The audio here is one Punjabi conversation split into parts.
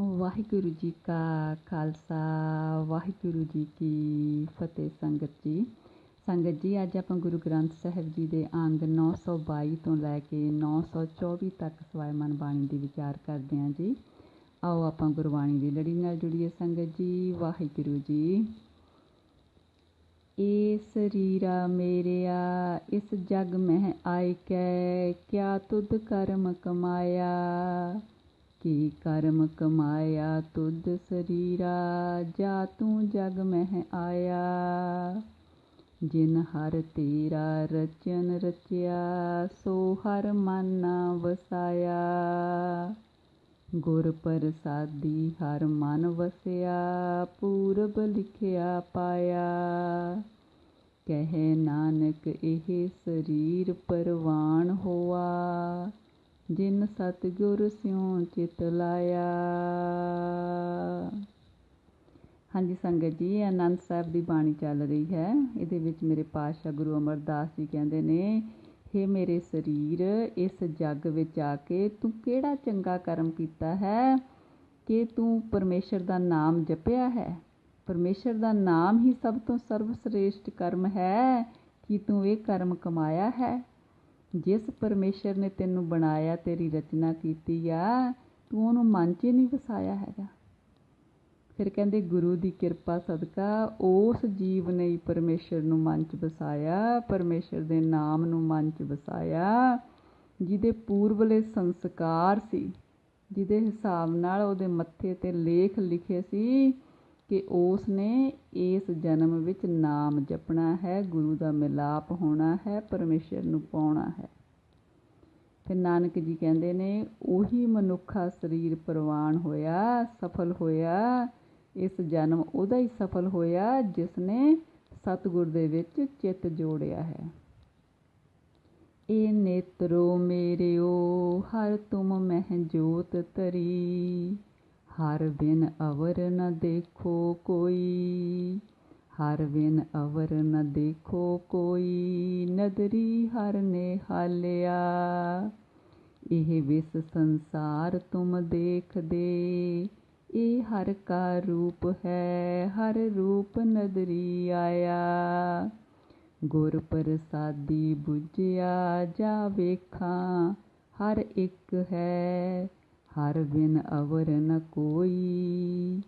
ਵਾਹਿਗੁਰੂ ਜੀ ਕਾ ਖਾਲਸਾ, ਵਾਹਿਗੁਰੂ ਜੀ ਕੀ ਫਤਿਹ ਸੰਗਤ ਜੀ। ਸੰਗਤ ਜੀ, ਅੱਜ ਆਪਾਂ ਗੁਰੂ ਗ੍ਰੰਥ ਸਾਹਿਬ ਜੀ ਦੇ ਅੰਗ 922 ਤੋਂ ਲੈ ਕੇ 924 ਤੱਕ ਸਵਾਇਮਨ ਬਾਣੀ ਦੀ ਵਿਚਾਰ ਕਰਦੇ ਹਾਂ ਜੀ। ਆਓ ਆਪਾਂ ਗੁਰਬਾਣੀ ਦੀ ਲੜੀ ਨਾਲ ਜੁੜੀਏ ਸੰਗਤ ਜੀ, ਵਾਹਿਗੁਰੂ ਜੀ। ਏ ਸਰੀਰਾ ਮੇਰਿਆ, ਇਸ ਜਗ ਮਹਿ ਆਇ ਕੈ, ਕਿਆ ਤੁਧ ਕਰਮ ਕਮਾਇਆ? ਕੀ ਕਰਮ ਕਮਾਇਆ ਤੁਧ ਸਰੀਰਾ, ਜਾ ਤੂੰ ਜਗ ਮਹਿ ਆਇਆ। ਜਿਨ ਹਰ ਤੇਰਾ ਰਚਨ ਰਚਿਆ, ਸੋ ਹਰ ਮਨ ਨਾ ਵਸਾਇਆ। ਗੁਰ ਪ੍ਰਸਾਦੀ ਹਰ ਮਨ ਵਸਿਆ, ਪੂਰਬ ਲਿਖਿਆ ਪਾਇਆ। ਕਹੇ ਨਾਨਕ ਇਹ ਸਰੀਰ ਪਰਵਾਨ ਹੋਆ ਜਿਨ ਸਤਿਗੁਰ ਸਿਉ ਚਿਤ ਲਾਇਆ। ਹਾਂਜੀ ਸੰਗਤ ਜੀ ਆਨੰਦ ਸਾਹਿਬ ਦੀ ਬਾਣੀ ਚੱਲ ਰਹੀ ਹੈ। ਇਹਦੇ ਵਿੱਚ ਮੇਰੇ ਪਾਤਸ਼ਾਹ ਗੁਰੂ ਅਮਰਦਾਸ ਜੀ ਕਹਿੰਦੇ ਨੇ हे ਮੇਰੇ ਸਰੀਰ, ਇਸ ਜੱਗ ਵਿੱਚ ਆ ਕੇ ਤੂੰ ਕਿਹੜਾ ਚੰਗਾ ਕਰਮ ਕੀਤਾ ਹੈ? ਕਿ ਤੂੰ ਪਰਮੇਸ਼ਰ ਦਾ ਨਾਮ ਜਪਿਆ ਹੈ? ਪਰਮੇਸ਼ਰ ਦਾ ਨਾਮ ਹੀ ਸਭ ਤੋਂ ਸਰਵਸ੍ਰੇਸ਼ਟ ਕਰਮ ਹੈ। ਕਿ ਤੂੰ ਇਹ ਕਰਮ ਕਮਾਇਆ ਹੈ? ਜਿਸ ਪਰਮੇਸ਼ਰ ਨੇ ਤੈਨੂੰ ਬਣਾਇਆ, ਤੇਰੀ ਰਚਨਾ ਕੀਤੀ ਆ, ਤੂੰ ਉਹਨੂੰ ਮਨ 'ਚ ਨਹੀਂ ਵਸਾਇਆ ਹੈਗਾ। ਫਿਰ ਕਹਿੰਦੇ, ਗੁਰੂ ਦੀ ਕਿਰਪਾ ਸਦਕਾ ਉਸ ਜੀਵ ਨੇ ਹੀ ਪਰਮੇਸ਼ਰ ਨੂੰ ਮਨ 'ਚ ਵਸਾਇਆ, ਪਰਮੇਸ਼ਰ ਦੇ ਨਾਮ ਨੂੰ ਮਨ 'ਚ ਵਸਾਇਆ, ਜਿਹਦੇ ਪੂਰਵਲੇ ਸੰਸਕਾਰ ਸੀ, ਜਿਹਦੇ ਹਿਸਾਬ ਨਾਲ ਉਹਦੇ ਮੱਥੇ ਤੇ ਲੇਖ ਲਿਖੇ ਸੀ ਕਿ ਉਸ ਨੇ ਇਸ ਜਨਮ ਵਿੱਚ ਨਾਮ ਜਪਣਾ ਹੈ, ਗੁਰੂ ਦਾ ਮਿਲਾਪ ਹੋਣਾ ਹੈ, ਪਰਮੇਸ਼ਰ ਨੂੰ ਪਾਉਣਾ ਹੈ। ਤੇ ਨਾਨਕ ਜੀ ਕਹਿੰਦੇ ਨੇ, ਉਹੀ ਮਨੁੱਖਾ ਸਰੀਰ ਪ੍ਰਵਾਨ ਹੋਇਆ, ਸਫਲ ਹੋਇਆ, ਇਸ ਜਨਮ ਉਹਦਾ ਹੀ ਸਫਲ ਹੋਇਆ ਜਿਸ ਨੇ ਸਤਿਗੁਰ ਦੇ ਵਿੱਚ ਚਿੱਤ ਜੋੜਿਆ ਹੈ। ਇਹ ਨੇਤਰੋ ਮੇਰਿਓ, ਹਰ ਤੁਮ ਮਹਿ ਜੋਤ ਤਰੀ ਹਰ ਬਿਨ ਅਵਰ ਨ ਦੇਖੋ ਕੋਈ। ਹਰ ਬਿਨ ਅਵਰ ਨ ਦੇਖੋ ਕੋਈ। ਨਦਰੀ ਹਰ ਨੇ ਹਾਲਿਆ। ਇਹ ਵਿਸ ਸੰਸਾਰ ਤੁਮ ਦੇਖਦੇ। ਇਹ ਹਰ ਕਾ ਰੂਪ ਹੈ, ਹਰ ਰੂਪ ਨਦਰੀ ਆਇਆ। ਗੁਰ ਪ੍ਰਸਾਦੀ 부ਝਿਆ ਜਾ ਵੇਖਾਂ, ਹਰ ਇੱਕ ਹੈ। ਹਰ ਬਿਨ ਅਵਰ ਨ ਕੋਈ।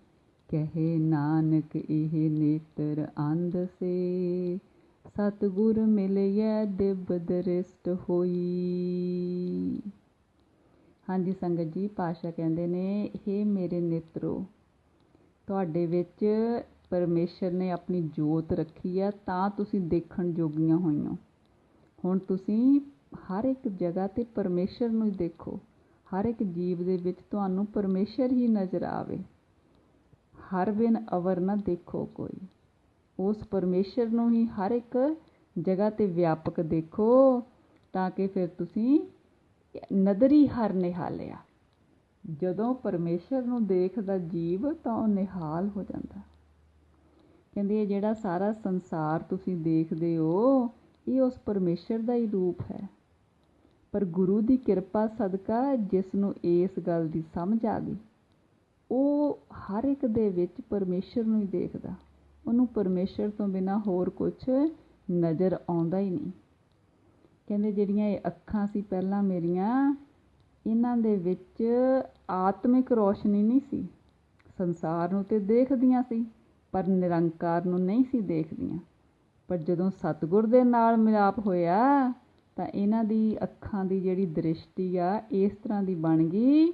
ਕਹੇ ਨਾਨਕ ਇਹ ਨੇਤਰ ਅੰਧ ਸੇ। ਸਤਗੁਰ ਮਿਲਿਆ ਦਿਬ ਦ੍ਰਿਸ਼ਟ ਹੋਈ। ਹਾਂਜੀ ਸੰਗਤ ਜੀ ਪਾਸ਼ਾ ਕਹਿੰਦੇ ਨੇ ਇਹ ਮੇਰੇ ਨੇਤਰੋ, ਤੁਹਾਡੇ ਵਿੱਚ ਪਰਮੇਸ਼ਰ ਨੇ ਆਪਣੀ ਜੋਤ ਰੱਖੀ ਆ, ਤਾਂ ਤੁਸੀਂ ਦੇਖਣ ਜੋਗੀਆਂ ਹੋਈਆਂ। ਹੁਣ ਤੁਸੀਂ ਹਰ ਇੱਕ ਜਗ੍ਹਾ ਤੇ ਪਰਮੇਸ਼ਰ ਨੂੰ ਹੀ ਦੇਖੋ। ਹਰ ਇੱਕ ਜੀਵ ਦੇ ਵਿੱਚ ਤੁਹਾਨੂੰ ਪਰਮੇਸ਼ਰ ਹੀ ਨਜ਼ਰ ਆਵੇ। ਹਰ ਬਿਨ ਅਵਰ ਨਾ ਦੇਖੋ ਕੋਈ। ਉਸ ਪਰਮੇਸ਼ਰ ਨੂੰ ਹੀ ਹਰ ਇੱਕ ਜਗ੍ਹਾ ਤੇ ਵਿਆਪਕ ਦੇਖੋ ਤਾਂ ਕਿ ਫਿਰ ਤੁਸੀਂ ਨਦਰੀ ਹਰ ਨਿਹਾਲਿਆ ਜਦੋਂ ਪਰਮੇਸ਼ਰ ਨੂੰ ਦੇਖਦਾ ਜੀਵ ਤਾਂ ਉਹ ਨਿਹਾਲ ਹੋ ਜਾਂਦਾ। ਕਹਿੰਦੇ ਇਹ ਜਿਹੜਾ ਸਾਰਾ ਸੰਸਾਰ ਤੁਸੀਂ ਦੇਖਦੇ ਹੋ, ਇਹ ਉਸ ਪਰਮੇਸ਼ਰ ਦਾ ਹੀ ਰੂਪ ਹੈ। ਪਰ ਗੁਰੂ ਦੀ ਕਿਰਪਾ ਸਦਕਾ ਜਿਸ ਨੂੰ ਇਸ ਗੱਲ ਦੀ ਸਮਝ ਆ ਗਈ। ਉਹ ਹਰ ਇੱਕ ਦੇ ਵਿੱਚ ਪਰਮੇਸ਼ਰ ਨੂੰ ਹੀ ਦੇਖਦਾ। ਉਹਨੂੰ ਪਰਮੇਸ਼ਰ ਤੋਂ ਬਿਨਾ ਹੋਰ ਕੁਝ ਨਜ਼ਰ ਆਉਂਦਾ ਹੀ ਨਹੀਂ। ਕਹਿੰਦੇ ਜਿਹੜੀਆਂ ਇਹ ਅੱਖਾਂ ਸੀ ਪਹਿਲਾਂ ਮੇਰੀਆਂ, ਇਹਨਾਂ ਦੇ ਵਿੱਚ ਆਤਮਿਕ ਰੋਸ਼ਨੀ ਨਹੀਂ ਸੀ। ਸੰਸਾਰ ਨੂੰ ਤੇ ਦੇਖਦੀਆਂ ਸੀ, ਪਰ ਨਿਰੰਕਾਰ ਨੂੰ ਨਹੀਂ ਸੀ ਦੇਖਦੀਆਂ। ਪਰ ਜਦੋਂ ਸਤਿਗੁਰ ਦੇ ਨਾਲ ਮਿਲਾਪ ਹੋਇਆ ਤਾਂ ਇਹਨਾਂ ਦੀ ਅੱਖਾਂ ਦੀ ਜਿਹੜੀ ਦ੍ਰਿਸ਼ਟੀ ਆ, ਇਸ ਤਰ੍ਹਾਂ ਦੀ ਬਣ ਗਈ।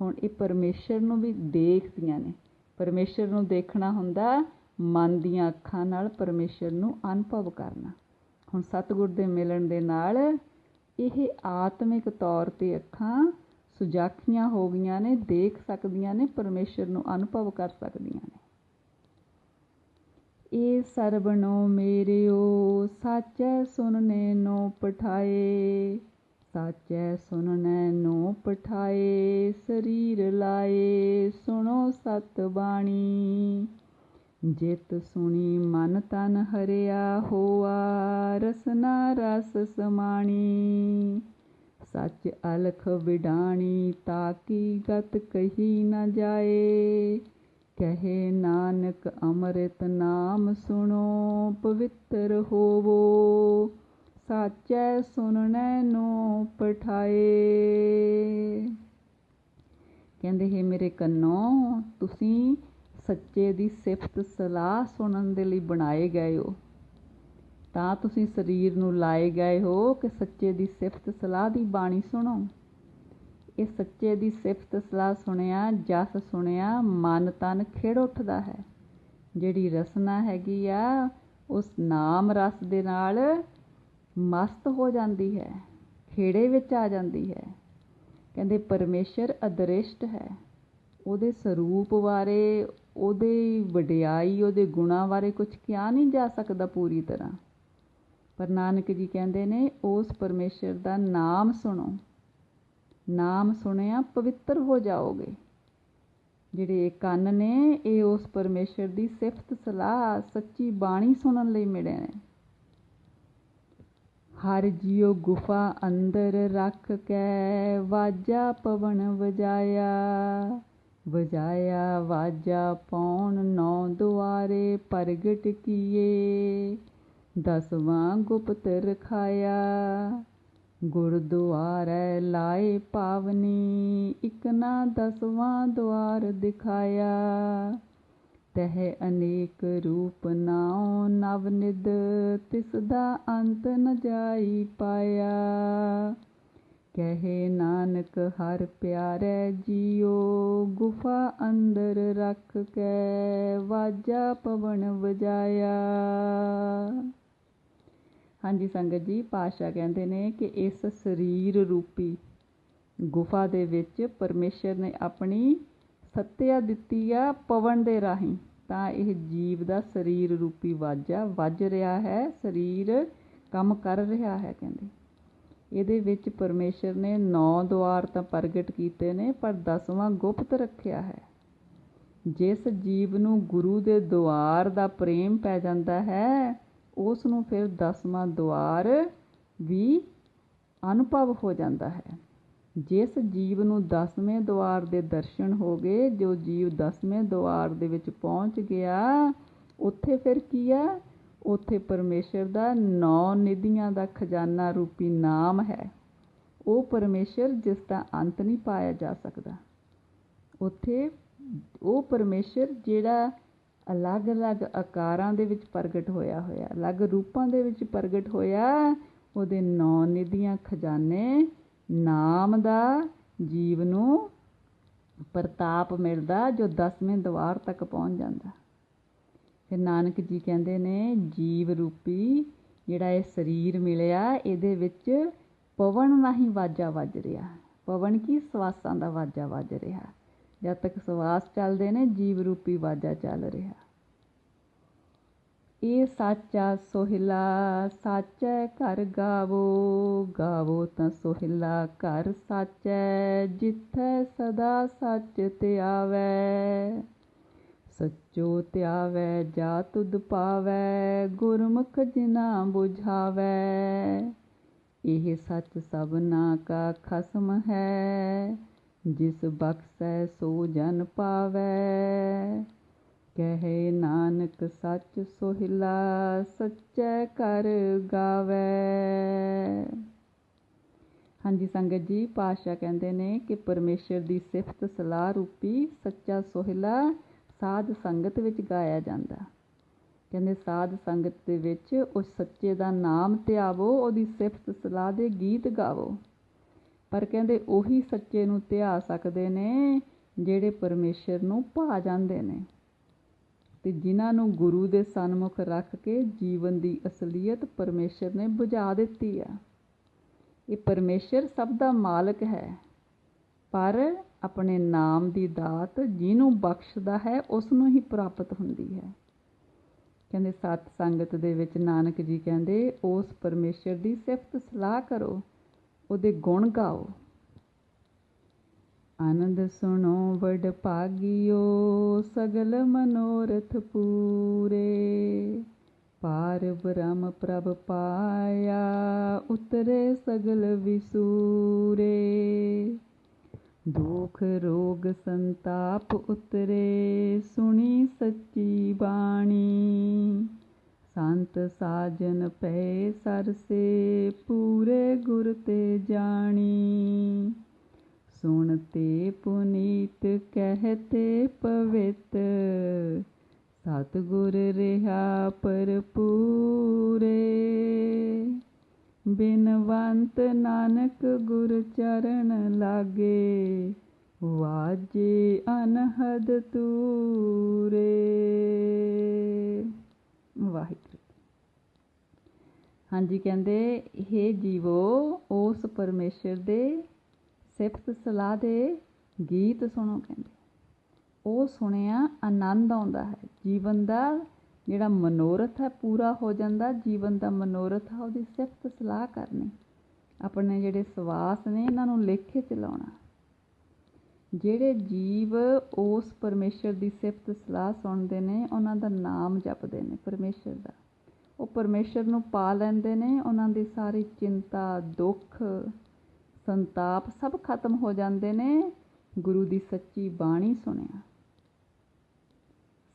ਹੁਣ ਇਹ ਪਰਮੇਸ਼ਰ ਨੂੰ ਵੀ ਦੇਖਦੀਆਂ ਨੇ। ਪਰਮੇਸ਼ਰ ਨੂੰ ਦੇਖਣਾ ਹੁੰਦਾ, ਮਨ ਦੀਆਂ ਅੱਖਾਂ ਨਾਲ ਪਰਮੇਸ਼ਰ ਨੂੰ ਅਨੁਭਵ ਕਰਨਾ। ਹੁਣ ਸਤਿਗੁਰ ਦੇ ਮਿਲਣ ਦੇ ਨਾਲ ਇਹ ਆਤਮਿਕ ਤੌਰ ਤੇ ਅੱਖਾਂ ਸੁਜਾਖੀਆਂ ਹੋ ਗਈਆਂ ਨੇ, ਦੇਖ ਸਕਦੀਆਂ ਨੇ, ਪਰਮੇਸ਼ਰ ਨੂੰ ਅਨੁਭਵ ਕਰ ਸਕਦੀਆਂ ਨੇ। ਇਹ ਸਰਬਨੋ ਮੇਰਿਓ ਸਾਚੈ ਸੁਨਨੇ ਨੋ ਪਠਾਏ। ਸਾਚੈ ਸੁਨਨੇ ਨੋ ਪਠਾਏ, ਸਰੀਰ ਲਾਏ, ਸੁਣੋ ਸਤ ਬਾਣੀ। ਜਿਤ ਸੁਣੀ ਮਨ ਤਨ ਹਰਿਆ ਹੋਆ, ਰਸਨਾ ਰਸ ਸਮਾਣੀ। ਸੱਚ ਅਲਖ ਵਿਡਾਣੀ ਤਾਕੀ ਗਤ ਕਹੀ ਨ ਜਾਏ। ਕਹੇ ਨਾਨਕ ਅੰਮ੍ਰਿਤ ਨਾਮ ਸੁਣੋ, ਪਵਿੱਤਰ ਹੋਵੋ। ਸਾਚੈ ਸੁਣਨੈ ਨੂੰ ਪਠਾਏ। ਕਹਿੰਦੇ, ਹੈ ਮੇਰੇ ਕੰਨੋ, ਤੁਸੀਂ ਸੱਚੇ ਦੀ ਸਿਫਤ ਸਲਾਹ ਸੁਣਨ ਦੇ ਲਈ ਬਣਾਏ ਗਏ ਹੋ। ਤਾਂ ਤੁਸੀਂ ਸਰੀਰ ਨੂੰ ਲਾਏ ਗਏ ਹੋ ਕਿ ਸੱਚੇ ਦੀ ਸਿਫਤ ਸਲਾਹ ਦੀ ਬਾਣੀ ਸੁਣੋ। ਇਹ ਸੱਚੇ ਦੀ ਸਿਫਤ ਸਲਾਹ ਸੁਣਿਆ, ਜਸ ਸੁਣਿਆ, ਮਨ ਤਨ ਖਿੜ ਉੱਠਦਾ ਹੈ। ਜਿਹੜੀ ਰਸਨਾ ਹੈਗੀ ਆ, ਉਸ ਨਾਮ ਰਸ ਦੇ ਨਾਲ ਮਸਤ ਹੋ ਜਾਂਦੀ ਹੈ, ਖੇੜੇ ਵਿੱਚ ਆ ਜਾਂਦੀ ਹੈ। ਕਹਿੰਦੇ ਪਰਮੇਸ਼ਰ ਅਦ੍ਰਿਸ਼ਟ ਹੈ। ਉਹਦੇ ਸਰੂਪ ਬਾਰੇ, ਉਹਦੇ ਵਡਿਆਈ, ਉਹਦੇ ਗੁਣਾ ਬਾਰੇ ਕੁਝ ਕਿਹਾ ਨਹੀਂ ਜਾ ਸਕਦਾ ਪੂਰੀ ਤਰ੍ਹਾਂ। ਪਰ ਨਾਨਕ ਜੀ ਕਹਿੰਦੇ ਨੇ, ਉਸ ਪਰਮੇਸ਼ਰ ਦਾ ਨਾਮ ਸੁਣੋ। ਨਾਮ ਸੁਣਿਆ ਪਵਿੱਤਰ ਹੋ ਜਾਓਗੇ। ਜਿਹੜੇ ਕੰਨ ਨੇ, ਇਹ ਉਸ ਪਰਮੇਸ਼ਰ ਦੀ ਸਿਫਤ ਸਲਾਹ, ਸੱਚੀ ਬਾਣੀ ਸੁਣਨ ਲਈ ਮਿਲੇ ਨੇ। ਹਰ ਜਿਉ ਗੁਫਾ ਅੰਦਰ ਰੱਖ ਕੇ ਵਾਜਾ ਪਵਨ ਵਜਾਇਆ। ਵਜਾਇਆ ਵਾਜਾ ਪੌਣ ਨੌ ਦੁਆਰੇ ਪ੍ਰਗਟ ਕੀਏ। ਦਸਵਾਂ ਗੁਪਤ ਰਖਾਇਆ। ਗੁਰਦੁਆਰੇ ਲਾਏ ਪਾਵਨੀ, ਇਕ ਨਾ ਦਸਵਾਂ ਦੁਆਰ ਦਿਖਾਇਆ। ਤਹਿ ਅਨੇਕ ਰੂਪ ਨਾਉ ਨਵ ਨਿਦ ਤਿਸ ਦਾ ਅੰਤ ਨ ਜਾਈ ਪਾਇਆ। ਕਹੇ ਨਾਨਕ, ਹਰ ਪਿਆਰੇ ਜੀਓ, ਗੁਫਾ ਅੰਦਰ ਰੱਖ ਕੇ, ਵਾਜਾ ਪਵਨ ਵਜਾਇਆ। ਹਾਂਜੀ ਸੰਗਤ ਜੀ ਪਾਸ਼ਾ ਕਹਿੰਦੇ ਨੇ ਕਿ ਇਸ ਸਰੀਰ ਰੂਪੀ ਗੁਫਾ ਦੇ ਵਿੱਚ ਪਰਮੇਸ਼ਰ ਨੇ ਆਪਣੀ ਸੱਤਿਆ ਦਿੱਤੀ ਆ ਪਵਨ ਦੇ ਰਾਹੀਂ। ਤਾਂ ਇਹ ਜੀਵ ਦਾ ਸਰੀਰ ਰੂਪੀ ਵਾਜਾ, ਵੱਜ ਰਿਹਾ ਹੈ, ਸਰੀਰ ਕੰਮ ਕਰ ਰਿਹਾ ਹੈ ਕਹਿੰਦੇ। ਇਹਦੇ ਵਿੱਚ ਪਰਮੇਸ਼ਰ ਨੇ 9 ਦੁਆਰ ਤਾਂ ਪ੍ਰਗਟ ਕੀਤੇ ਨੇ, ਪਰ 10ਵਾਂ ਗੁਪਤ ਰੱਖਿਆ ਹੈ। ਜਿਸ ਜੀਵ ਨੂੰ ਗੁਰੂ ਦੇ ਦੁਆਰ ਦਾ ਪ੍ਰੇਮ ਪੈ ਜਾਂਦਾ ਹੈ ਉਸ ਨੂੰ ਫਿਰ 10ਵਾਂ ਦੁਆਰ ਵੀ ਅਨੁਭਵ ਹੋ ਜਾਂਦਾ ਹੈ। ਜਿਸ ਜੀਵ ਨੂੰ 10ਵੇਂ ਦੁਆਰ ਦੇ ਦਰਸ਼ਨ ਹੋ ਗਏ, ਜੋ ਜੀਵ 10ਵੇਂ ਦੁਆਰ ਦੇ ਵਿੱਚ ਪਹੁੰਚ ਗਿਆ, ਉੱਥੇ ਫਿਰ ਕੀ ਆ ਉੱਥੇ ਪਰਮੇਸ਼ਰ ਦਾ ਨੌ ਨਿਧੀਆਂ ਦਾ ਖਜ਼ਾਨਾ ਰੂਪੀ ਨਾਮ ਹੈ। ਉਹ ਪਰਮੇਸ਼ਰ ਜਿਸ ਦਾ ਅੰਤ ਨਹੀਂ ਪਾਇਆ ਜਾ ਸਕਦਾ। ਉੱਥੇ ਉਹ ਪਰਮੇਸ਼ਰ ਜਿਹੜਾ ਅਲੱਗ-ਅਲੱਗ ਆਕਾਰਾਂ ਦੇ ਵਿੱਚ ਪ੍ਰਗਟ ਹੋਇਆ ਹੋਇਆ, ਅਲੱਗ ਰੂਪਾਂ ਦੇ ਵਿੱਚ ਪ੍ਰਗਟ ਹੋਇਆ, ਉਹਦੇ ਨੌ ਨਿਧੀਆਂ ਖਜ਼ਾਨੇ, ਨਾਮ ਦਾ, ਜੀਵ ਨੂੰ ਪ੍ਰਤਾਪ ਮਿਲਦਾ, ਜੋ 10ਵੇਂ ਦਵਾਰ ਤੱਕ ਪਹੁੰਚ ਜਾਂਦਾ। ਫਿਰ ਨਾਨਕ ਜੀ ਕਹਿੰਦੇ ਨੇ, ਜੀਵ ਰੂਪੀ ਜਿਹੜਾ ਇਹ ਸਰੀਰ ਮਿਲਿਆ, ਇਹਦੇ ਵਿੱਚ ਪਵਨ ਨਹੀਂ ਵਾਜਾ ਵੱਜ ਰਿਹਾ। ਪਵਨ ਕੀ? ਸਵਾਸਾਂ ਦਾ ਵਾਜਾ ਵੱਜ ਰਿਹਾ। ਜਦ ਤੱਕ ਸਵਾਸ ਚੱਲਦੇ ਨੇ, ਜੀਵ ਰੂਪੀ ਵਾਜਾ ਚੱਲ ਰਿਹਾ। ਇਹ ਸਾਚਾ ਸੋਹਿਲਾ, ਸਾਚੈ ਘਰ ਗਾਵੋ ਗਾਵੋ ਤਾਂ ਸੋਹਿਲਾ ਘਰ ਸਾਚੈ ਜਿੱਥੈ ਸਦਾ ਸੱਚ ਧਿਆਵੈ ਸੱਚੋ ਧਿਆਵੈ ਜਾ ਤੁਧ ਪਾਵੈ, ਗੁਰਮੁਖ ਜਿਨਾ 부ਝਾਵੈ ਇਹ ਸੱਚ ਸਭਨਾ ਕਾ ਖਸਮ ਹੈ ਜਿਸ ਬਖਸ਼ੈ ਸੋ ਜਨ ਪਾਵੈ। ਕਹੇ ਨਾਨਕ ਸੱਚ ਸੋਹਿਲਾ ਸੱਚੈ ਕਰ ਗਾਵੇ। ਹਾਂਜੀ, ਸੰਗਤ ਜੀ ਪਾਸ਼ਾ ਕਹਿੰਦੇ ਨੇ ਕਿ ਪਰਮੇਸ਼ਰ ਦੀ ਸਿਫਤ ਸਲਾਹ ਰੂਪੀ ਸੱਚਾ ਸੋਹਿਲਾ ਸਾਧ ਸੰਗਤ ਵਿੱਚ ਗਾਇਆ ਜਾਂਦਾ। ਕਹਿੰਦੇ ਸਾਧ ਸੰਗਤ ਦੇ ਵਿੱਚ ਉਸ ਸੱਚੇ ਦਾ ਨਾਮ ਧਿਆਵੋ, ਉਹਦੀ ਸਿਫਤ ਸਲਾਹ ਦੇ ਗੀਤ ਗਾਵੋ। ਪਰ ਕਹਿੰਦੇ ਉਹੀ ਸੱਚੇ ਨੂੰ ਧਿਆ ਸਕਦੇ ਨੇ, ਜਿਹੜੇ ਪਰਮੇਸ਼ਰ ਨੂੰ ਭਾ ਜਾਂਦੇ ਨੇ। ਤੇ ਜਿਨ੍ਹਾਂ ਨੂੰ ਗੁਰੂ ਦੇ ਸਨਮੁਖ ਰੱਖ ਕੇ ਜੀਵਨ ਦੀ ਅਸਲੀਅਤ ਪਰਮੇਸ਼ਰ ਨੇ ਬੁਝਾ ਦਿੱਤੀ ਆ। ਇਹ ਪਰਮੇਸ਼ਰ ਸਭ ਦਾ ਮਾਲਕ ਹੈ, ਪਰ ਆਪਣੇ ਨਾਮ ਦੀ ਦਾਤ ਜਿਹਨੂੰ ਬਖਸ਼ਦਾ ਹੈ ਉਸ ਨੂੰ ਹੀ ਪ੍ਰਾਪਤ ਹੁੰਦੀ ਹੈ। ਕਹਿੰਦੇ ਸਤ ਸੰਗਤ ਦੇ ਵਿੱਚ ਨਾਨਕ ਜੀ ਕਹਿੰਦੇ, ਉਸ ਪਰਮੇਸ਼ਰ ਦੀ ਸਿਫਤ ਸਲਾਹ ਕਰੋ। ਉਹਦੇ ਗੁਣ ਗਾਓ। ਆਨੰਦ ਸੁਣੋ, ਵਡ ਭਾਗਿਓ, ਸਗਲ ਮਨੋਰਥ ਪੂਰੇ। ਪਾਰ ਬ੍ਰਹਮ ਪ੍ਰਭ ਪਾਇਆ, ਉਤਰੇ ਸਗਲ ਵਿਸੂਰੇ। ਦੁਖ, ਰੋਗ, ਸੰਤਾਪ ਉਤਰੇ, ਸੁਣੀ ਸੱਚੀ ਬਾਣੀ। ਸੰਤ ਸਾਜਨ ਪਏ ਸਰਸੇ, ਪੂਰੇ ਗੁਰ ਤੇ ਜਾਣੀ। ਸੁਣਤੇ ਪੁਨੀਤ ਕਹਤੇ ਪਵਿੱਤ। ਸਤਿਗੁਰ ਰਹਾ ਪਰਪੂਰੇ ਬਿਨਵੰਤ ਨਾਨਕ ਗੁਰ ਚਰਨ ਲਾਗੇ, ਵਾਜੇ ਅਨਹਦ ਤੂਰੇ। ਵਾਹਿਗੁਰੂ। ਹਾਂਜੀ, ਕਹਿੰਦੇ हे ਜੀਵੋ, ਉਸ ਪਰਮੇਸ਼ਰ ਦੇ ਸਿਫਤ ਸਲਾਹ ਦੇ ਗੀਤ ਸੁਣੋ, ਕਹਿੰਦੇ। ਉਹ ਸੁਣਿਆ ਆਨੰਦ ਆਉਂਦਾ ਹੈ। ਜੀਵਨ ਦਾ ਜਿਹੜਾ ਮਨੋਰਥ ਹੈ, ਪੂਰਾ ਹੋ ਜਾਂਦਾ। ਜੀਵਨ ਦਾ ਮਨੋਰਥ ਹੈ ਉਹਦੀ ਸਿਫਤ ਸਲਾਹ ਕਰਨੀ। ਆਪਣੇ ਜਿਹੜੇ ਸਵਾਸ ਨੇ, ਇਹਨਾਂ ਨੂੰ ਲੇਖੇ ਚਲਾਉਣਾ ਜਿਹੜੇ ਜੀਵ ਉਸ ਪਰਮੇਸ਼ਰ ਦੀ ਸਿਫਤ ਸਲਾਹ ਸੁਣਦੇ ਨੇ, ਉਹਨਾਂ ਦਾ ਨਾਮ ਜਪਦੇ ਨੇ ਪਰਮੇਸ਼ਰ ਦਾ। ਉਹ ਪਰਮੇਸ਼ਰ ਨੂੰ ਪਾ ਲੈਂਦੇ ਨੇ, ਉਹਨਾਂ ਦੀ ਸਾਰੀ ਚਿੰਤਾ, ਦੁੱਖ, ਸੰਤਾਪ ਸਭ ਖਤਮ ਹੋ ਜਾਂਦੇ ਨੇ। ਗੁਰੂ ਦੀ ਸੱਚੀ ਬਾਣੀ ਸੁਣਿਆ।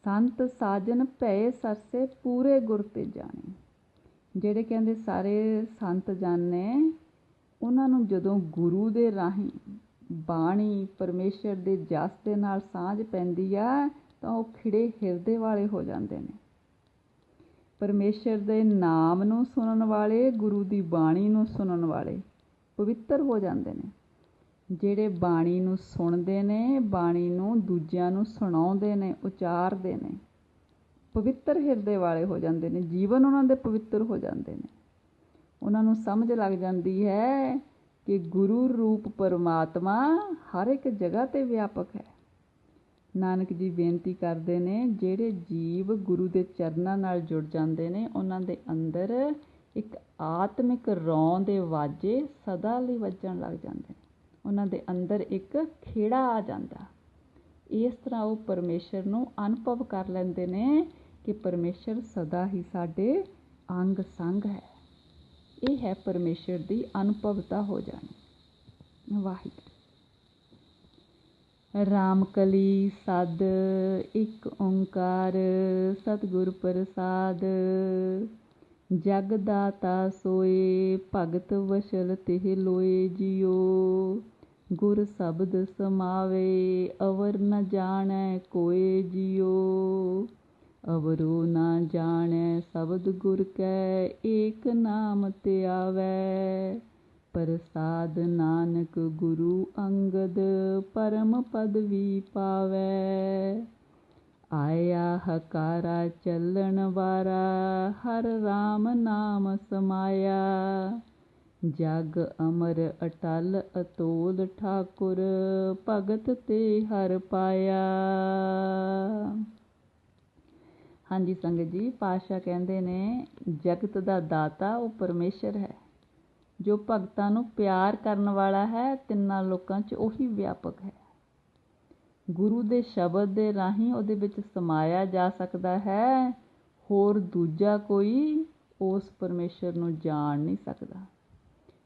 ਸੰਤ ਸਾਜਨ ਭੈ ਸਰਸੇ ਪੂਰੇ ਗੁਰ ਤੇ ਜਾਣੇ। ਜਿਹੜੇ ਕਹਿੰਦੇ ਸਾਰੇ ਸੰਤ ਜਨ ਉਹਨਾਂ ਨੂੰ ਜਦੋਂ ਗੁਰੂ ਦੇ ਰਾਹੀਂ ਬਾਣੀ ਪਰਮੇਸ਼ਰ ਦੇ ਜਸ ਦੇ ਨਾਲ ਸਾਂਝ ਪੈਂਦੀ ਆ, ਤਾਂ ਉਹ ਖਿੜੇ ਹਿਰਦੇ ਵਾਲੇ ਹੋ ਜਾਂਦੇ ਨੇ। ਪਰਮੇਸ਼ਰ ਦੇ ਨਾਮ ਨੂੰ ਸੁਣਨ ਵਾਲੇ, ਗੁਰੂ ਦੀ ਬਾਣੀ ਨੂੰ ਸੁਣਨ ਵਾਲੇ ਪਵਿੱਤਰ ਹੋ ਜਾਂਦੇ ਨੇ। ਜਿਹੜੇ ਬਾਣੀ ਨੂੰ ਸੁਣਦੇ ਨੇ, ਬਾਣੀ ਨੂੰ ਦੂਜਿਆਂ ਨੂੰ ਸੁਣਾਉਂਦੇ ਨੇ, ਉਚਾਰਦੇ ਨੇ, ਪਵਿੱਤਰ ਹਿਰਦੇ ਵਾਲੇ ਹੋ ਜਾਂਦੇ ਨੇ। ਜੀਵਨ ਉਹਨਾਂ ਦੇ ਪਵਿੱਤਰ ਹੋ ਜਾਂਦੇ ਨੇ। ਉਹਨਾਂ ਨੂੰ ਸਮਝ ਲੱਗ ਜਾਂਦੀ ਹੈ ਕਿ ਗੁਰੂ ਰੂਪ ਪਰਮਾਤਮਾ ਹਰ ਇੱਕ ਜਗ੍ਹਾ ਤੇ ਵਿਆਪਕ ਹੈ। ਨਾਨਕ ਜੀ ਬੇਨਤੀ ਕਰਦੇ ਨੇ, ਜਿਹੜੇ ਜੀਵ ਗੁਰੂ ਦੇ ਚਰਨਾਂ ਨਾਲ ਜੁੜ ਜਾਂਦੇ ਨੇ, ਉਹਨਾਂ ਦੇ ਅੰਦਰ ਇੱਕ ਆਤਮਿਕ ਰੌਂ ਦੇ ਵਾਜੇ ਸਦਾ ਲਈ ਵੱਜਣ ਲੱਗ ਜਾਂਦੇ ਨੇ। ਉਹਨਾਂ ਦੇ ਅੰਦਰ ਇੱਕ ਖੇੜਾ ਆ ਜਾਂਦਾ। ਇਸ ਤਰ੍ਹਾਂ ਉਹ ਪਰਮੇਸ਼ਰ ਨੂੰ ਅਨੁਭਵ ਕਰ ਲੈਂਦੇ ਨੇ ਕਿ ਪਰਮੇਸ਼ਰ ਸਦਾ ਹੀ ਸਾਡੇ ਅੰਗ ਸੰਗ ਹੈ। ਇਹ ਹੈ ਪਰਮੇਸ਼ਰ ਦੀ ਅਨੁਭਵਤਾ ਹੋ ਜਾਣੀ। ਵਾਹਿਗੁਰੂ। ਰਾਮ ਸਦ, ਇੱਕ ਓੰਕਾਰ ਸਤਿਗੁਰ ਪ੍ਰਸਾਦ। ਜਗ ਦਾਤਾ ਸੋਏ, ਭਗਤ ਵਸ਼ਲ ਤਿਹ ਲੋਏ ਜਿਉ। ਗੁਰ ਸ਼ਬਦ ਸਮਾਵੇ, ਅਵਰ ਨ ਜਾਣੈ ਕੋਏ ਜਿਉ। ਅਵਰੋ ਨਾ ਜਾਣੈ, ਸ਼ਬਦ ਗੁਰ ਕੈ ਏਕ ਨਾਮ ਤੇ ਆਵੈ। ਪ੍ਰਸਾਦ ਨਾਨਕ ਗੁਰੂ ਅੰਗਦ ਪਰਮ ਪਦਵੀ ਪਾਵੈ। ਆਇਆ ਹਕਾਰਾ ਚੱਲਣ ਵਾਰਾ, ਹਰ RAM ਨਾਮ ਸਮਾਇਆ। ਜਗ ਅਮਰ ਅਟਲ ਅਤੋਲ ਠਾਕੁਰ, ਭਗਤ ਤੇ ਹਰ ਪਾਇਆ। ਹਾਂਜੀ ਸੰਗਤ ਜੀ, ਪਾਤਸ਼ਾਹ ਕਹਿੰਦੇ ਨੇ, ਜਗਤ ਦਾ ਦਾਤਾ ਉਹ ਪਰਮੇਸ਼ਰ ਹੈ, ਜੋ ਭਗਤਾਂ ਨੂੰ ਪਿਆਰ ਕਰਨ ਵਾਲਾ ਹੈ, ਤਿੰਨਾਂ ਲੋਕਾਂ 'ਚ ਉਹੀ ਵਿਆਪਕ ਹੈ। ਗੁਰੂ ਦੇ ਸ਼ਬਦ ਦੇ ਰਾਹੀਂ ਉਹਦੇ ਵਿੱਚ ਸਮਾਇਆ ਜਾ ਸਕਦਾ ਹੈ, ਹੋਰ ਦੂਜਾ ਕੋਈ ਉਸ ਪਰਮੇਸ਼ਰ ਨੂੰ ਜਾਣ ਨਹੀਂ ਸਕਦਾ।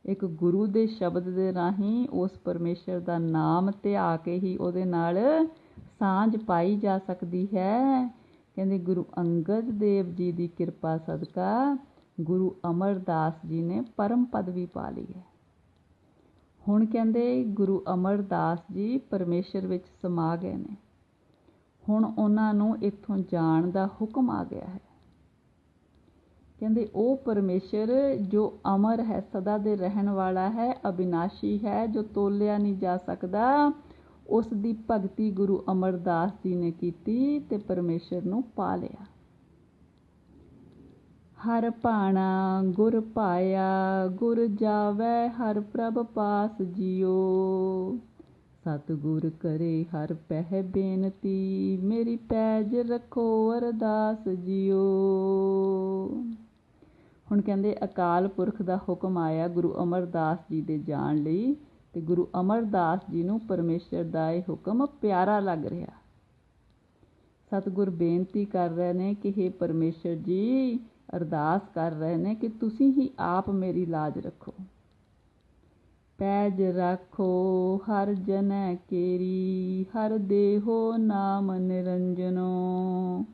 ਇੱਕ ਗੁਰੂ ਦੇ ਸ਼ਬਦ ਦੇ ਰਾਹੀਂ ਉਸ ਪਰਮੇਸ਼ਰ ਦਾ ਨਾਮ ਧਿਆ ਕੇ ਹੀ ਉਹਦੇ ਨਾਲ ਸਾਂਝ ਪਾਈ ਜਾ ਸਕਦੀ ਹੈ ਕਹਿੰਦੇ ਗੁਰੂ ਅੰਗਦ ਦੇਵ ਜੀ ਦੀ ਕਿਰਪਾ ਸਦਕਾ ਗੁਰੂ ਅਮਰਦਾਸ ਜੀ ਨੇ ਪਰਮ ਪਦਵੀ ਪਾ ਲਈ ਹੈ। ਹੁਣ ਕਹਿੰਦੇ ਗੁਰੂ ਅਮਰਦਾਸ ਜੀ ਪਰਮੇਸ਼ਰ ਵਿੱਚ ਸਮਾ ਗਏ ਨੇ। ਹੁਣ ਉਹਨਾਂ ਨੂੰ ਇੱਥੋਂ ਜਾਣ ਦਾ ਹੁਕਮ ਆ ਗਿਆ ਹੈ। ਕਹਿੰਦੇ ਉਹ ਪਰਮੇਸ਼ਰ ਜੋ ਅਮਰ ਹੈ, ਸਦਾ ਦੇ ਰਹਿਣ ਵਾਲਾ ਹੈ, ਅਬਿਨਾਸ਼ੀ ਹੈ, ਜੋ ਤੋਲਿਆ ਨਹੀਂ ਜਾ ਸਕਦਾ ਉਸ ਦੀ ਭਗਤੀ ਗੁਰੂ ਅਮਰਦਾਸ ਜੀ ਨੇ ਕੀਤੀ ਤੇ ਪਰਮੇਸ਼ਰ ਨੂੰ ਪਾ ਲਿਆ। ਹਰ ਭਾਣਾ ਗੁਰ ਪਾਇਆ, ਗੁਰ ਜਾਵੇ, ਹਰ ਪ੍ਰਭ ਪਾਸ ਜਿਉ। ਸਤਿਗੁਰ ਕਰੇ ਹਰ ਪਹਿ ਬੇਨਤੀ, ਮੇਰੀ ਪੈਜ ਰੱਖੋ ਅਰਦਾਸ ਜਿਉ। ਹੁਣ ਕਹਿੰਦੇ ਅਕਾਲ ਪੁਰਖ ਦਾ ਹੁਕਮ ਆਇਆ ਗੁਰੂ ਅਮਰਦਾਸ ਜੀ ਦੇ ਜਾਣ ਲਈ। ਤੇ ਗੁਰੂ ਅਮਰਦਾਸ ਜੀ ਨੂੰ ਪਰਮੇਸ਼ਰ ਦਾ ਇਹ ਹੁਕਮ ਪਿਆਰਾ ਲੱਗ ਰਿਹਾ। ਸਤਿਗੁਰ ਬੇਨਤੀ ਕਰ ਰਹੇ ਨੇ ਕਿ हे ਪਰਮੇਸ਼ਰ ਜੀ, ਅਰਦਾਸ ਕਰ ਰਹੇ ਨੇ ਕਿ ਤੁਸੀਂ ਹੀ ਆਪ ਮੇਰੀ ਲਾਜ ਰੱਖੋ। ਪੈਜ ਰੱਖੋ ਹਰ ਜਨ ਕੇਰੀ, ਹਰ ਦੇਹੋ ਨਾਮ ਨਿਰੰਜਨੋ।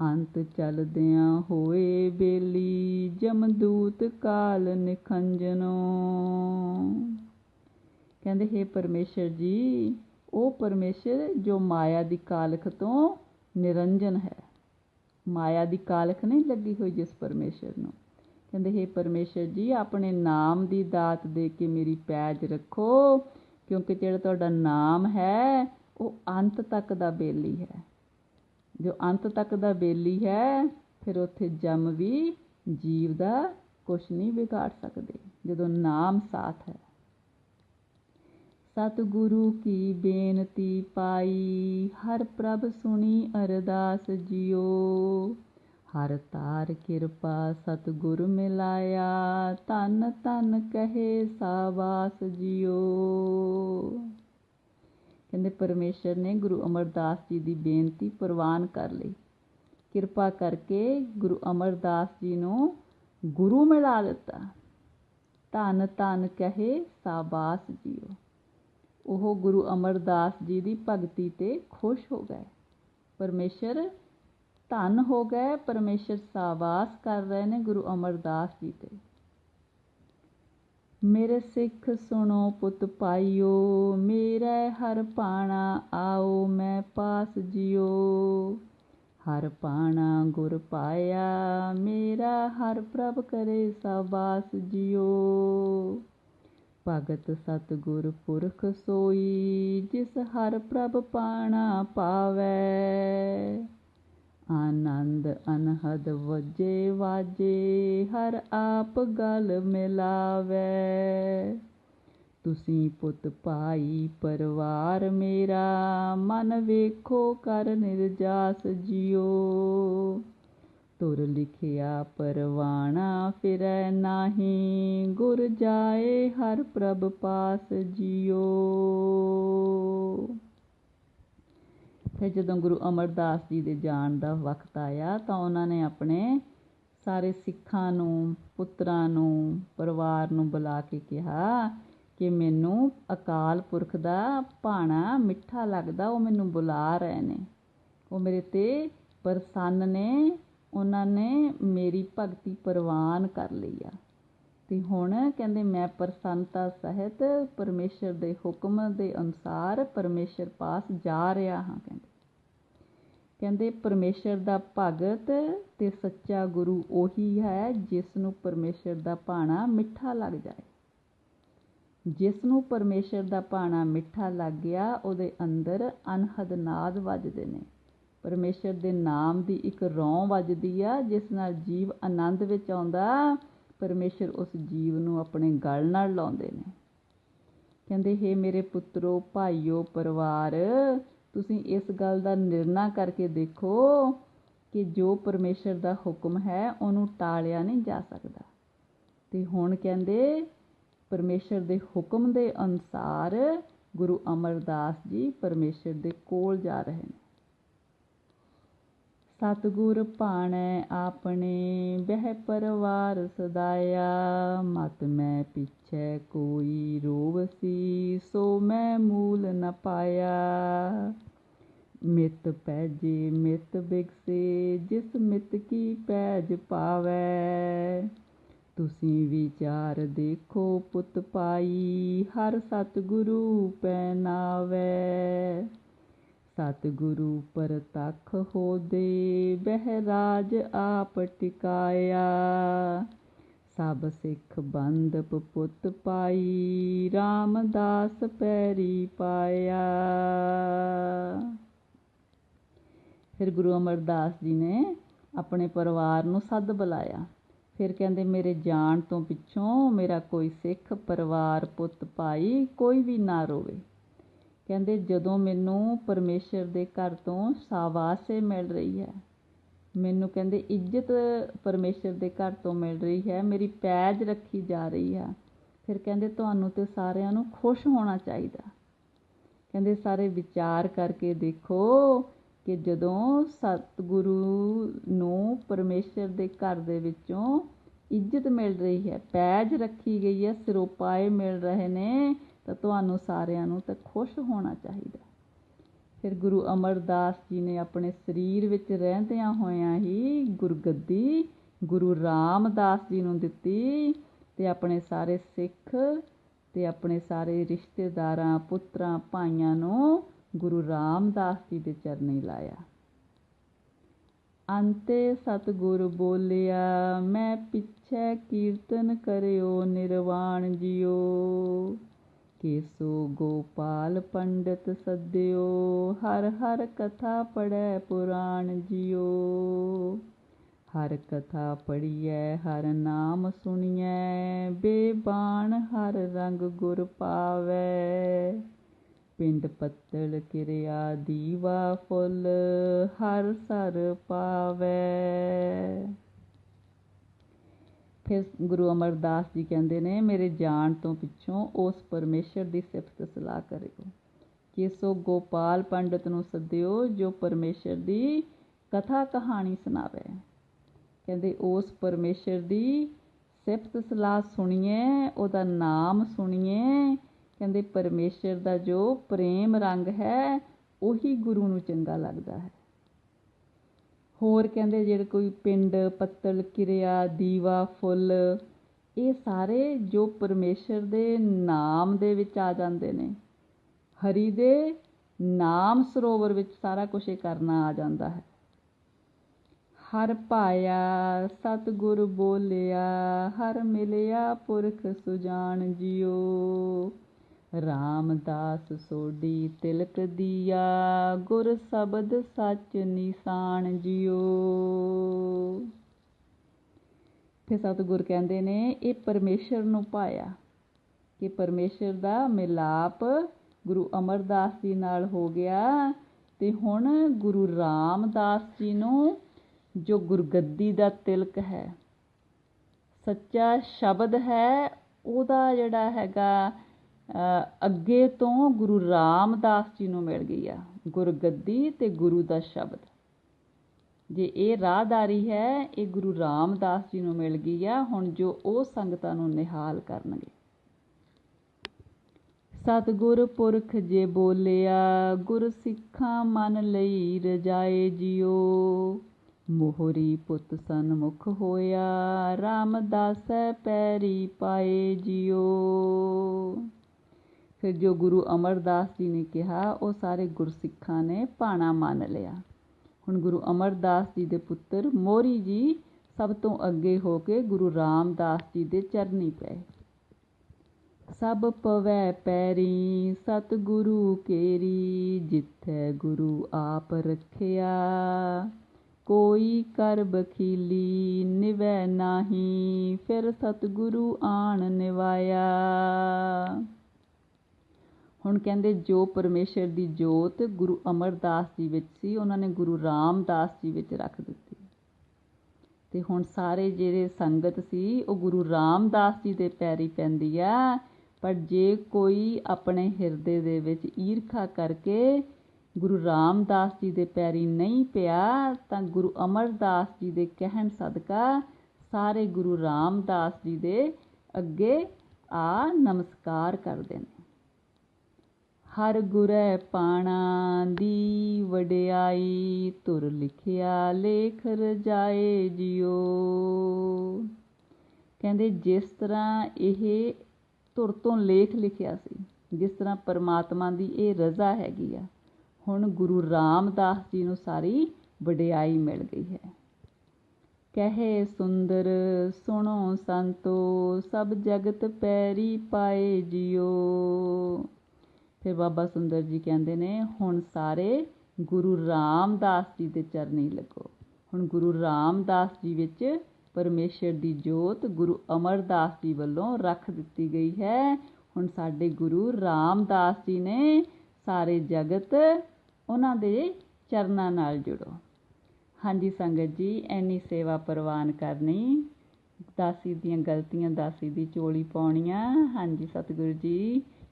ਅੰਤ ਚਲਦਿਆਂ ਹੋਏ ਬੇਲੀ, ਜਮਦੂਤ ਕਾਲ ਨਿਖੰਜਨੋ। ਕਹਿੰਦੇ, ਹੈ ਪਰਮੇਸ਼ਰ ਜੀ, ਉਹ ਪਰਮੇਸ਼ਰ ਜੋ ਮਾਇਆ ਦੀ ਕਾਲਖ ਤੋਂ ਨਿਰੰਜਨ ਹੈ। ਮਾਇਆ ਦੀ ਕਾਲਖ ਨਹੀਂ ਲੱਗੀ ਹੋਈ ਜਿਸ ਪਰਮੇਸ਼ਰ ਨੂੰ। ਕਹਿੰਦੇ, ਹੈ ਪਰਮੇਸ਼ਰ ਜੀ, ਆਪਣੇ ਨਾਮ ਦੀ ਦਾਤ ਦੇ ਕੇ ਮੇਰੀ ਪੈਜ ਰੱਖੋ, ਕਿਉਂਕਿ ਜਿਹੜਾ ਤੁਹਾਡਾ ਨਾਮ ਹੈ, ਉਹ ਅੰਤ ਤੱਕ ਦਾ ਬੇਲੀ ਹੈ। ਜੋ ਅੰਤ ਤੱਕ ਦਾ ਬੇਲੀ ਹੈ, ਫਿਰ ਉੱਥੇ ਜਮ ਵੀ ਜੀਵ ਦਾ ਕੁਝ ਨਹੀਂ ਵਿਗਾੜ ਸਕਦੇ। ਜਦੋਂ ਨਾਮ ਸਾਥ ਹੈ ਸਤਿਗੁਰੂ ਕੀ ਬੇਨਤੀ ਪਾਈ, ਹਰ ਪ੍ਰਭ ਸੁਣੀ ਅਰਦਾਸ ਜਿਓ ਹਰ ਤਾਰ ਕਿਰਪਾ ਸਤਿਗੁਰ ਮਿਲਾਇਆ ਤਨ ਤਨ ਕਹੇ ਸਾਬਾਸ ਜਿਓ ਕਹਿੰਦੇ ਪਰਮੇਸ਼ਰ ਨੇ ਗੁਰੂ ਅਮਰਦਾਸ ਜੀ ਦੀ ਬੇਨਤੀ ਪ੍ਰਵਾਨ ਕਰ ਲਈ। ਕਿਰਪਾ ਕਰਕੇ ਗੁਰੂ ਅਮਰਦਾਸ ਜੀ ਨੂੰ ਗੁਰੂ ਮਿਲਾ ਦਿੱਤਾ। ਧੰਨ ਧੰਨ ਕਹੇ ਸਾਬਾਸ ਜੀਓ ਉਹ ਗੁਰੂ ਅਮਰਦਾਸ ਜੀ ਦੀ ਭਗਤੀ ਤੇ ਖੁਸ਼ ਹੋ ਗਏ। ਪਰਮੇਸ਼ਰ ਧੰਨ ਹੋ ਗਏ, ਪਰਮੇਸ਼ਰ ਸਾਬਾਸ ਕਰ ਰਹੇ ਨੇ ਗੁਰੂ ਅਮਰਦਾਸ ਜੀ ਤੇ। ਮੇਰੇ ਸਿੱਖ ਸੁਣੋ ਪੁੱਤ ਪਾਈਓ, ਮੇਰੇ ਹਰ ਪਾਣਾ ਆਓ, ਮੈਂ ਪਾਸ ਜਿਓ। ਹਰ ਪਾਣਾ ਗੁਰ ਪਾਇਆ, ਮੇਰਾ ਹਰ ਪ੍ਰਭ ਕਰੇ ਸਾਬਾਸ ਜਿਓ। ਭਗਤ ਸਤਗੁਰ ਪੁਰਖ ਸੋਈ, ਜਿਸ ਹਰ ਪ੍ਰਭ ਪਾਣਾ ਪਾਵੇ। ਆਨੰਦ ਅਨਹਦ ਵਜੇ ਵਾਜੇ, ਹਰ ਆਪ ਗਲ ਮਿਲਾਵੇ। ਤੁਸੀਂ ਪੁੱਤ ਭਾਈ, ਪਰਿਵਾਰ ਮੇਰਾ, ਮਨ ਵੇਖੋ ਕਰ ਨਿਰਜਾਸ ਜਿਓ ਤੁਰ ਲਿਖਿਆ, ਪਰਵਾਣਾ ਫਿਰੈ ਨਾਹੀ। ਗੁਰ ਜਾਏ, ਹਰ ਪ੍ਰਭ ਪਾਸ ਜਿਓ ਫਿਰ ਜਦੋਂ ਗੁਰੂ ਅਮਰਦਾਸ ਜੀ ਦੇ ਜਾਣ ਦਾ ਵਕਤ ਆਇਆ, ਤਾਂ ਉਹਨਾਂ ਨੇ ਆਪਣੇ ਸਾਰੇ ਸਿੱਖਾਂ ਨੂੰ, ਪੁੱਤਰਾਂ ਨੂੰ, ਪਰਿਵਾਰ ਨੂੰ ਬੁਲਾ ਕੇ ਕਿਹਾ ਕਿ ਮੈਨੂੰ ਅਕਾਲ ਪੁਰਖ ਦਾ ਭਾਣਾ ਮਿੱਠਾ ਲੱਗਦਾ, ਉਹ ਮੈਨੂੰ ਬੁਲਾ ਰਹੇ ਨੇ। ਉਹ ਮੇਰੇ ਤੇ ਪ੍ਰਸੰਨ ਨੇ ਉਹਨਾਂ ਨੇ ਮੇਰੀ ਭਗਤੀ ਪ੍ਰਵਾਨ ਕਰ ਲਈ ਆ। ਤੇ ਹੁਣ ਕਹਿੰਦੇ, ਮੈਂ ਪ੍ਰਸੰਨਤਾ ਸਹਿਤ ਪਰਮੇਸ਼ਰ ਦੇ ਹੁਕਮ ਦੇ ਅਨੁਸਾਰ ਪਰਮੇਸ਼ਰ ਪਾਸ ਜਾ ਰਿਹਾ ਹਾਂ, ਕਹਿੰਦੇ। ਕਹਿੰਦੇ, ਪਰਮੇਸ਼ਰ ਦਾ ਭਗਤ ਤੇ ਸੱਚਾ ਗੁਰੂ ਉਹੀ ਹੈ ਜਿਸ ਨੂੰ ਪਰਮੇਸ਼ਰ ਦਾ ਭਾਣਾ ਮਿੱਠਾ ਲੱਗ ਜਾਏ। ਜਿਸ ਨੂੰ ਪਰਮੇਸ਼ਰ ਦਾ ਭਾਣਾ ਮਿੱਠਾ ਲੱਗ ਗਿਆ, ਉਹਦੇ ਅੰਦਰ ਅਨਹਦ ਨਾਦ ਵੱਜਦੇ ਨੇ। ਪਰਮੇਸ਼ਰ ਦੇ ਨਾਮ ਦੀ ਇੱਕ ਰੌਂ ਵੱਜਦੀ ਆ, ਜਿਸ ਨਾਲ ਜੀਵ ਆਨੰਦ ਵਿੱਚ ਆਉਂਦਾ। ਪਰਮੇਸ਼ਰ ਉਸ ਜੀਵ ਨੂੰ ਆਪਣੇ ਗਲ ਨਾਲ ਲਾਉਂਦੇ ਨੇ। ਕਹਿੰਦੇ, ਹੈ ਮੇਰੇ ਪੁੱਤਰੋ, ਭਾਈਓ, ਪਰਿਵਾਰ, ਤੁਸੀਂ ਇਸ ਗੱਲ ਦਾ ਨਿਰਣਾ ਕਰਕੇ ਦੇਖੋ ਕਿ ਜੋ ਪਰਮੇਸ਼ਰ ਦਾ ਹੁਕਮ ਹੈ, ਉਹਨੂੰ ਟਾਲਿਆ ਨਹੀਂ ਜਾ ਸਕਦਾ। ਤੇ ਹੁਣ ਕਹਿੰਦੇ, ਪਰਮੇਸ਼ਰ ਦੇ ਹੁਕਮ ਦੇ ਅਨੁਸਾਰ ਗੁਰੂ ਅਮਰਦਾਸ ਜੀ ਪਰਮੇਸ਼ਰ ਦੇ ਕੋਲ ਜਾ ਰਹੇ ਨੇ। ਸਤਗੁਰ ਭਾਣੈ ਆਪਣੇ, ਬਹਿ ਪਰਵਾਰ ਸਦਾਇਆ। ਮਤ ਮੈਂ ਪਿਛੈ ਕੋਈ ਰੋਵਸੀ ਸੋ ਮੈਂ ਮੂਲ ਨ ਪਾਇਆ। ਮਿਤ ਪੈਜੇ, ਮਿਤ ਬਿਗਸੇ, ਜਿਸ ਮਿਤ ਕੀ ਪੈਜ ਪਾਵੈ। ਤੁਸੀਂ ਵਿਚਾਰ ਦੇਖੋ ਪੁੱਤ ਪਾਈ, ਹਰ ਸਤਿਗੁਰੂ ਪੈਨਾਵੇ। ਸਤਿਗੁਰੂ ਪਰਤਖ ਹੋ ਦੇ ਰਾਜ ਆਪ ਟਿਕਾਇਆ। ਸਭ ਸਿੱਖ ਬੰਦਪ ਪੁੱਤ ਪਾਈ, ਰਾਮਦਾਸ ਪੈਰੀ ਪਾਇਆ। ਫਿਰ ਗੁਰੂ ਅਮਰਦਾਸ ਜੀ ਨੇ ਆਪਣੇ ਪਰਿਵਾਰ ਨੂੰ ਸੱਦ ਬੁਲਾਇਆ। ਫਿਰ ਕਹਿੰਦੇ, ਮੇਰੇ ਜਾਣ ਤੋਂ ਪਿੱਛੋਂ ਮੇਰਾ ਕੋਈ ਸਿੱਖ ਪਰਿਵਾਰ ਪੁੱਤ ਪਾਈ ਕੋਈ ਵੀ ਨਾ ਰੋਵੇ। ਕਹਿੰਦੇ, ਜਦੋਂ ਮੈਨੂੰ ਪਰਮੇਸ਼ਰ ਦੇ ਘਰ ਤੋਂ ਸਾਵਾਸੇ ਮਿਲ ਰਹੀ ਹੈ, ਮੈਨੂੰ ਕਹਿੰਦੇ, ਇੱਜ਼ਤ ਪਰਮੇਸ਼ਰ ਦੇ ਘਰ ਤੋਂ ਮਿਲ ਰਹੀ ਹੈ, ਮੇਰੀ ਪੈਜ ਰੱਖੀ ਜਾ ਰਹੀ ਹੈ, ਫਿਰ ਕਹਿੰਦੇ, ਤੁਹਾਨੂੰ ਤੇ ਸਾਰਿਆਂ ਨੂੰ ਖੁਸ਼ ਹੋਣਾ ਚਾਹੀਦਾ। ਕਹਿੰਦੇ, ਸਾਰੇ ਵਿਚਾਰ ਕਰਕੇ ਦੇਖੋ ਕਿ ਜਦੋਂ ਸਤਿਗੁਰੂ ਨੂੰ ਪਰਮੇਸ਼ਰ ਦੇ ਘਰ ਦੇ ਵਿੱਚੋਂ ਇੱਜ਼ਤ ਮਿਲ ਰਹੀ ਹੈ, ਪੈਜ ਰੱਖੀ ਗਈ ਹੈ, ਸਿਰੋਪਾਏ ਮਿਲ ਰਹੇ ਨੇ ਤਾਂ ਤੁਹਾਨੂੰ ਸਾਰਿਆਂ ਨੂੰ ਤਾਂ ਖੁਸ਼ ਹੋਣਾ ਚਾਹੀਦਾ। ਫਿਰ ਗੁਰੂ ਅਮਰਦਾਸ ਜੀ ਨੇ ਆਪਣੇ ਸਰੀਰ ਵਿੱਚ ਰਹਿੰਦਿਆਂ ਹੋਇਆਂ ਹੀ ਗੁਰਗੱਦੀ ਗੁਰੂ ਰਾਮਦਾਸ ਜੀ ਨੂੰ ਦਿੱਤੀ ਤੇ ਆਪਣੇ ਸਾਰੇ ਸਿੱਖ ਤੇ ਆਪਣੇ ਸਾਰੇ ਰਿਸ਼ਤੇਦਾਰਾਂ, ਪੁੱਤਰਾਂ, ਭਾਈਆਂ ਨੂੰ ਗੁਰੂ ਰਾਮਦਾਸ ਜੀ ਦੇ ਚਰਨੀ ਲਾਇਆ। ਅੰਤੇ ਸਤਿਗੁਰ ਬੋਲਿਆ, ਮੈਂ ਪਿੱਛੇ ਕੀਰਤਨ ਕਰਿਓ, ਨਿਰਵਾਣ ਜਿਓ। ਕੇਸੋ ਗੋਪਾਲ ਪੰਡਤ ਸੱਦਿਓ, ਹਰ ਹਰ ਕਥਾ ਪੜੈ ਪੁਰਾਣ ਜਿਓ। ਹਰ ਕਥਾ ਪੜੀਐ ਹਰ ਨਾਮ ਸੁਣੀਐ ਬੇਬਾਨ ਹਰ ਰੰਗ ਗੁਰ ਪਾਵੈ। ਪਿੰਡ ਪੱਤਲ ਕਿਰਿਆ ਦੀਵਾ ਫੁੱਲ, ਹਰ ਸਰ ਪਾਵੈ। ਫਿਰ ਗੁਰੂ ਅਮਰਦਾਸ ਜੀ ਕਹਿੰਦੇ ਨੇ, ਮੇਰੇ ਜਾਣ ਤੋਂ ਪਿੱਛੋਂ ਉਸ ਪਰਮੇਸ਼ਰ ਦੀ ਸਿਫਤ ਸਲਾਹ ਕਰਿਓ। ਕਿ ਸੋ ਗੋਪਾਲ ਪੰਡਤ ਨੂੰ ਸੱਦਿਓ, ਜੋ ਪਰਮੇਸ਼ਰ ਦੀ ਕਥਾ ਕਹਾਣੀ ਸੁਣਾਵੇ। ਕਹਿੰਦੇ, ਉਸ ਪਰਮੇਸ਼ਰ ਦੀ ਸਿਫਤ ਸਲਾਹ ਸੁਣੀਏ, ਉਹਦਾ ਨਾਮ ਸੁਣੀਏ। ਕਹਿੰਦੇ, ਪਰਮੇਸ਼ਰ ਦਾ ਜੋ ਪ੍ਰੇਮ ਰੰਗ ਹੈ, ਉਹੀ ਗੁਰੂ ਨੂੰ ਚੰਗਾ ਲੱਗਦਾ ਹੈ। ਹੋਰ ਕਹਿੰਦੇ ਜਿਹੜੇ ਕੋਈ ਪਿੰਡ, ਪੱਤਲ, ਕਿਰਿਆ, ਦੀਵਾ, ਫੁੱਲ, ਇਹ ਸਾਰੇ ਜੋ ਪਰਮੇਸ਼ਰ ਦੇ ਨਾਮ ਦੇ ਵਿੱਚ ਆ ਜਾਂਦੇ ਨੇ। ਹਰੀ ਦੇ ਨਾਮ ਸਰੋਵਰ ਵਿੱਚ ਸਾਰਾ ਕੁਝ ਇਹ ਕਰਨਾ ਆ ਜਾਂਦਾ ਹੈ। ਹਰ ਪਾਇਆ, ਸਤਿਗੁਰ ਬੋਲਿਆ, ਹਰ ਮਿਲਿਆ ਪੁਰਖ ਸੁਜਾਨ ਜਿਓ ਰਾਮਦਾਸ ਸੋਡੀ ਤਿਲਕ ਦੀਆ, ਗੁਰ ਸ਼ਬਦ ਸੱਚ ਨਿਸ਼ਾਨ ਜਿਓ ਫਿਰ ਸਤਿਗੁਰ ਕਹਿੰਦੇ ਨੇ, ਇਹ ਪਰਮੇਸ਼ਰ ਨੂੰ ਪਾਇਆ ਕਿ ਪਰਮੇਸ਼ਰ ਦਾ ਮਿਲਾਪ ਗੁਰੂ ਅਮਰਦਾਸ ਜੀ ਨਾਲ ਹੋ ਗਿਆ ਤੇ ਹੁਣ ਗੁਰੂ ਰਾਮਦਾਸ ਜੀ ਨੂੰ ਜੋ ਗੁਰਗੱਦੀ ਦਾ ਤਿਲਕ ਹੈ, ਸੱਚਾ ਸ਼ਬਦ ਹੈ, ਉਹਦਾ ਜਿਹੜਾ ਹੈਗਾ ਅੱਗੇ ਤੋਂ ਗੁਰੂ ਰਾਮਦਾਸ ਜੀ ਨੂੰ ਮਿਲ ਗਈ ਆ ਗੁਰਗੱਦੀ ਤੇ ਗੁਰੂ ਦਾ ਸ਼ਬਦ। ਜੇ ਇਹ ਰਾਹਦਾਰੀ ਹੈ, ਇਹ ਗੁਰੂ ਰਾਮਦਾਸ ਜੀ ਨੂੰ ਮਿਲ ਗਈ ਆ, ਹੁਣ ਜੋ ਉਹ ਸੰਗਤਾਂ ਨੂੰ ਨਿਹਾਲ ਕਰਨਗੇ। ਸਤਿਗੁਰ ਪੁਰਖ ਜੇ ਬੋਲਿਆ, ਗੁਰ ਸਿੱਖਾਂ ਮਨ ਲਈ ਰਜਾਏ ਜਿਓ ਮੋਹਰੀ ਪੁੱਤ ਸਨਮੁਖ ਹੋਇਆ, ਰਾਮਦਾਸੈ ਪੈਰੀ ਪਾਏ ਜਿਓ ਫਿਰ ਜੋ ਗੁਰੂ ਅਮਰਦਾਸ ਜੀ ਨੇ ਕਿਹਾ, ਉਹ ਸਾਰੇ ਗੁਰਸਿੱਖਾਂ ਨੇ ਭਾਣਾ ਮੰਨ ਲਿਆ। ਹੁਣ ਗੁਰੂ ਅਮਰਦਾਸ ਜੀ ਦੇ ਪੁੱਤਰ ਮੋਰੀ ਜੀ ਸਭ ਤੋਂ ਅੱਗੇ ਹੋ ਕੇ ਗੁਰੂ ਰਾਮਦਾਸ ਜੀ ਦੇ ਚਰਨੀ ਪਏ। ਸਭ ਪਵੈ ਪੈਰੀ, ਸਤਿਗੁਰੂ ਕੇਰੀ, ਜਿੱਥੈ ਗੁਰੂ ਆਪ ਰੱਖਿਆ। ਕੋਈ ਕਰ ਬਖੀਲੀ ਨਿਵੈ ਨਾਹੀ, ਫਿਰ ਸਤਿਗੁਰੂ ਆਣ ਨਿਵਾਇਆ। ਹੁਣ ਕਹਿੰਦੇ ਜੋ ਪਰਮੇਸ਼ਰ ਦੀ ਜੋਤ ਗੁਰੂ ਅਮਰਦਾਸ ਜੀ ਵਿੱਚ ਸੀ, ਉਹਨਾਂ ਨੇ ਗੁਰੂ ਰਾਮਦਾਸ ਜੀ ਵਿੱਚ ਰੱਖ ਦਿੱਤੀ। ਤੇ ਹੁਣ ਸਾਰੇ ਜਿਹੜੇ ਸੰਗਤ ਸੀ, ਉਹ ਗੁਰੂ ਰਾਮਦਾਸ ਜੀ ਦੇ ਪੈਰੀ ਪੈਂਦੀ ਆ, ਪਰ ਜੇ ਕੋਈ ਆਪਣੇ ਹਿਰਦੇ ਦੇ ਵਿੱਚ ਈਰਖਾ ਕਰਕੇ ਗੁਰੂ ਰਾਮਦਾਸ ਜੀ ਦੇ ਪੈਰੀ ਨਹੀਂ ਪਿਆ, ਤਾਂ ਗੁਰੂ ਅਮਰਦਾਸ ਜੀ ਦੇ ਕਹਿਣ ਸਦਕਾ ਸਾਰੇ ਗੁਰੂ ਰਾਮਦਾਸ ਜੀ ਦੇ ਅੱਗੇ ਆ ਨਮਸਕਾਰ ਕਰਦੇ ਨੇ ਹਰ ਗੁਰੈ ਪਾਣਾ ਦੀ ਵਡਿਆਈ ਤੁਰ ਲਿਖਿਆ ਲੇਖ ਰਜਾਏ ਜਿਓ ਕਹਿੰਦੇ ਜਿਸ ਤਰ੍ਹਾਂ ਇਹ ਧੁਰ ਤੋਂ ਲੇਖ ਲਿਖਿਆ ਸੀ, ਜਿਸ ਤਰ੍ਹਾਂ ਪਰਮਾਤਮਾ ਦੀ ਇਹ ਰਜ਼ਾ ਹੈਗੀ ਆ, ਹੁਣ ਗੁਰੂ ਰਾਮਦਾਸ ਜੀ ਨੂੰ ਸਾਰੀ ਵਡਿਆਈ ਮਿਲ ਗਈ ਹੈ। ਕਹੇ ਸੁੰਦਰ, ਸੁਣੋ ਸੰਤੋ, ਸਭ ਜਗਤ ਪੈਰੀ ਪਾਏ ਜਿਓ ਫਿਰ ਬਾਬਾ ਸੁੰਦਰ ਜੀ ਕਹਿੰਦੇ ਨੇ, ਹੁਣ ਸਾਰੇ ਗੁਰੂ ਰਾਮਦਾਸ ਜੀ ਦੇ ਚਰਨੀ ਲੱਗੋ। ਹੁਣ ਗੁਰੂ ਰਾਮਦਾਸ ਜੀ ਵਿੱਚ ਪਰਮੇਸ਼ਰ ਦੀ ਜੋਤ ਗੁਰੂ ਅਮਰਦਾਸ ਜੀ ਵੱਲੋਂ ਰੱਖ ਦਿੱਤੀ ਗਈ ਹੈ। ਹੁਣ ਸਾਡੇ ਗੁਰੂ ਰਾਮਦਾਸ ਜੀ ਨੇ ਸਾਰੇ ਜਗਤ ਉਹਨਾਂ ਦੇ ਚਰਨਾਂ ਨਾਲ ਜੁੜੋ। ਹਾਂਜੀ ਸੰਗਤ ਜੀ ਐਨੀ ਸੇਵਾ ਪ੍ਰਵਾਨ ਕਰਨੀ, ਦਾਸੀ ਦੀਆਂ ਗਲਤੀਆਂ ਦਾਸੀ ਦੀ ਚੋਲੀ ਪਾਉਣੀਆਂ। ਹਾਂਜੀ ਸਤਿਗੁਰੂ ਜੀ